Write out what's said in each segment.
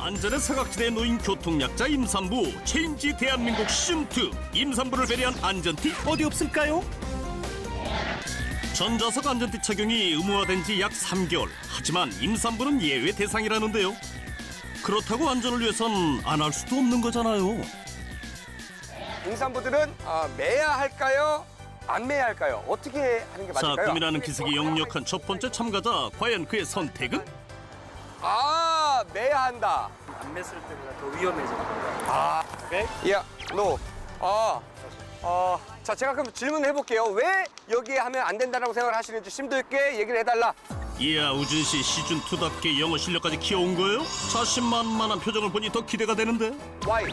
안전의 사각지대에 놓인 교통약자 임산부 체인지 대한민국 시즌2 임산부를 배려한 안전띠 어디 없을까요? 전자석 안전띠 착용이 의무화된 지 약 3개월 하지만 임산부는 예외 대상이라는데요 그렇다고 안전을 위해선 안 할 수도 없는 거잖아요 임산부들은 아, 매야 할까요? 안 매야 할까요? 어떻게 하는 게 자 맞을까요? 꿈이라는 기색이 역력한 첫 번째 참가자 과연 그의 선택은? 아, 매야 한다. 안 맸을 때보다 더 위험해져요. 아, 네? 야, 너. 아, 어, 자, 제가 그럼 질문을 해볼게요. 왜 여기에 하면 안 된다고 생각을 하시는지 심도 있게 얘기를 해달라. 이야 우준 씨 시즌 2답게 영어 실력까지 키워온 거예요? 자신만만한 표정을 보니 더 기대가 되는데. Why?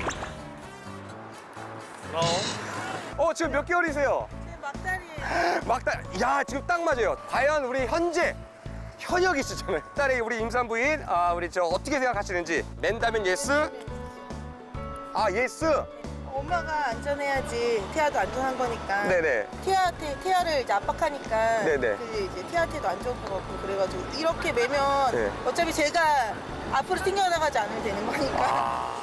어, 지금 몇 개월이세요? 막달이에요. 막달. 야, 지금 딱 맞아요. 과연 우리 현재 현역 있으잖아요. 딸이 우리 임산부인 아, 우리 저 어떻게 생각하시는지 맨다면 예스? 아, 예스. 엄마가 안전해야지 태아도 안전한 거니까. 네네. 태아한테 태아를 이제 압박하니까. 네네. 그게 이제 태아한테도 안 좋은 것 같고 그래가지고 이렇게 매면 네. 어차피 제가 앞으로 튕겨나가지 않으면 되는 거니까.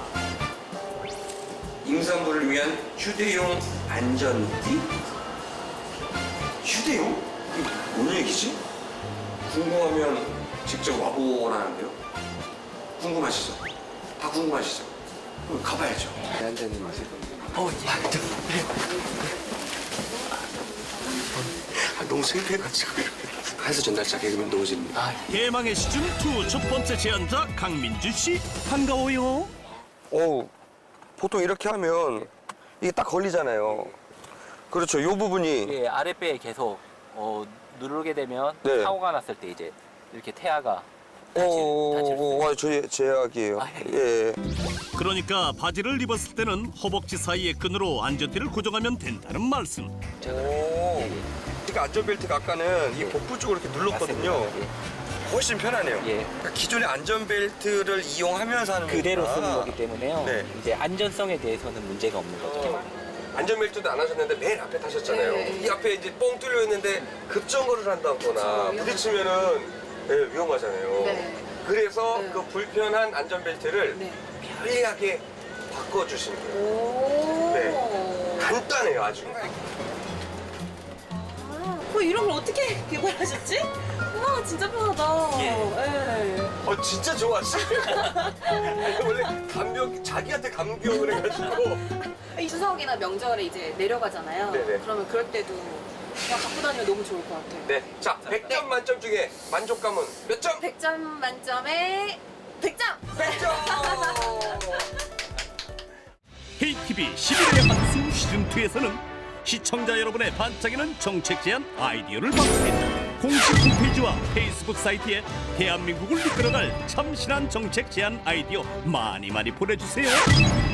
임산부를 위한 휴대용 안전띠? 휴대용? 이게 뭔 얘기지? 궁금하면 직접 와보라는데요? 궁금하시죠? 다 궁금하시죠? 그럼 가봐야죠. 안전히 마세요. 어, 예. 아, 너무 창피해가지고. 해서 전달자 개그맨 노우진입니다. 아, 대망의 시즌 2 첫 번째 제안자 강민주 씨 반가워요. 어우, 보통 이렇게 하면 이게 딱 걸리잖아요. 그렇죠. 요 부분이. 예, 아랫배에 계속 어, 누르게 되면 네. 사고가 났을 때 이제 이렇게 태아가 어, 다칠, 다칠 수 어, 있어요. 어, 저 제약이에요. 아, 예. 그러니까 바지를 입었을 때는 허벅지 사이의 끈으로 안전띠를 고정하면 된다는 말씀. 오. 그러니까 안전벨트가 아까는 이 복부 쪽으로 이렇게 눌렀거든요. 맞습니다. 훨씬 편하네요. 예. 그러니까 기존의 안전벨트를 이용하면서 하는 그대로 거구나. 쓰는 거기 때문에 요. 네. 이제 안전성에 대해서는 문제가 없는 거죠. 안전벨트도 안 하셨는데 맨 앞에 타셨잖아요. 네. 이 앞에 이제 뻥 뚫려 있는데 급정거를 한다거나 부딪히면은 네, 위험하잖아요. 네. 그래서 네. 그 불편한 안전벨트를 네. 편리하게 바꿔주신 거예요. 오. 네. 간단해요, 아주. 뭐 이런 걸 어떻게 개발하셨지? 와 진짜 편하다. 예. 예. 어, 진짜 좋아하시네요. 아니, 원래 감격, 자기한테 감격을 해가지고. 추석이나 명절에 이제 내려가잖아요. 네네. 그러면 그럴 때도 그냥 갖고 다니면 너무 좋을 것 같아요. 네. 자, 100점 만점 중에 만족감은 몇 점? 100점 만점에 100점! 100점! KTV 11회 방송 시즌 2에서는 시청자 여러분의 반짝이는 정책 제안 아이디어를 방송해 공식 홈페이지와 페이스북 사이트에 대한민국을 이끌어갈 참신한 정책 제안 아이디어 많이 많이 보내주세요.